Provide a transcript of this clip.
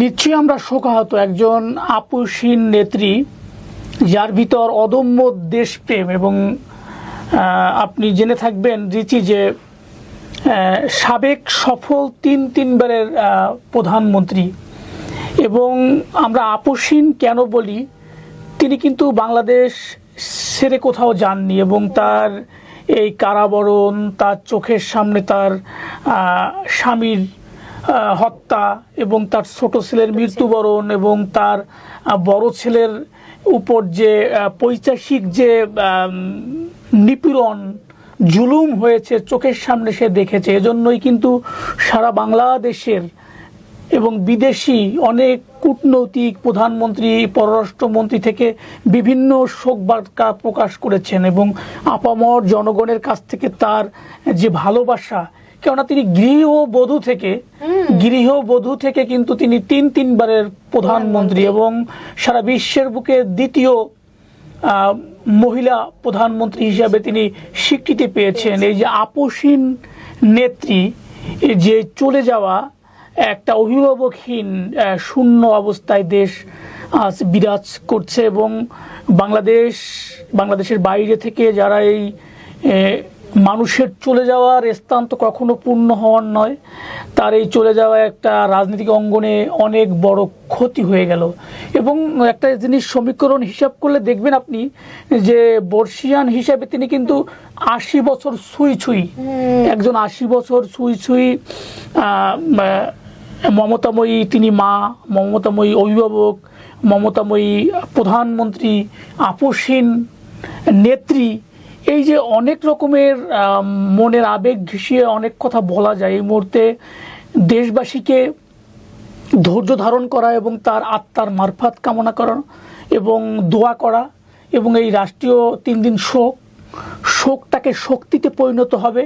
নিশ্চয়ই আমরা শোকাহত একজন আপুসীন নেত্রী, যার ভিতর অদম্য দেশপ্রেম এবং আপনি জেনে থাকবেন রিচি যে সাবেক সফল তিন তিনবারের প্রধানমন্ত্রী এবং আমরা আপসীন কেন বলি, তিনি কিন্তু বাংলাদেশ সেরে কোথাও যাননি এবং তার এই কারাবরণ, তার চোখের সামনে তার স্বামীর হত্যা এবং তার ছোট ছেলের মৃত্যুবরণ এবং তার বড় ছেলের উপর যে পৈশাচিক যে নিপীড়ন, জুলুম হয়েছে, চোখের সামনে সে দেখেছে। এজন্যই কিন্তু সারা বাংলাদেশের এবং বিদেশি অনেক কূটনৈতিক প্রধানমন্ত্রী, পররাষ্ট্রমন্ত্রী থেকে বিভিন্ন শোক বার্তা প্রকাশ করেছেন এবং আপামর জনগণের কাছ থেকে তার যে ভালোবাসা কেননা তিনি গৃহবধূ থেকে গৃহবধূ থেকে কিন্তু তিনি তিন তিনবারের প্রধানমন্ত্রী এবং সারা বিশ্বের বুকে দ্বিতীয় মহিলা প্রধানমন্ত্রী হিসাবে তিনি স্বীকৃতি পেয়েছেন। এই যে আপসীন নেত্রী যে চলে যাওয়া একটা অভিভাবকহীন শূন্য অবস্থায় দেশ আজ বিরাজ করছে এবং বাংলাদেশ বাংলাদেশের বাইরে থেকে যারা এই মানুষের চলে যাওয়ার স্থান তো কখনো পূর্ণ হওয়ার নয়। তার এই চলে যাওয়া একটা রাজনৈতিক অঙ্গনে অনেক বড় ক্ষতি হয়ে গেল। এবং একটা জিনিস সমীকরণ হিসাব করলে দেখবেন আপনি যে বর্ষিয়ান হিসাবে তিনি কিন্তু আশি বছর ছুঁই। ছুঁই একজন আশি বছর ছুঁই ছুঁই মমতাময়ী তিনি মা মমতাময়ী অভিভাবক মমতাময়ী প্রধানমন্ত্রী আপসীন নেত্রী এই যে অনেক রকমের মনের আবেগ ঘিষিয়ে অনেক কথা বলা যায় এই মুহূর্তে, দেশবাসীকে ধৈর্য ধারণ করা এবং তার আত্মার মারফাত কামনা করা এবং দোয়া করা এবং এই রাষ্ট্রীয় তিন দিন শোক, শোকটাকে শক্তিতে পরিণত হবে।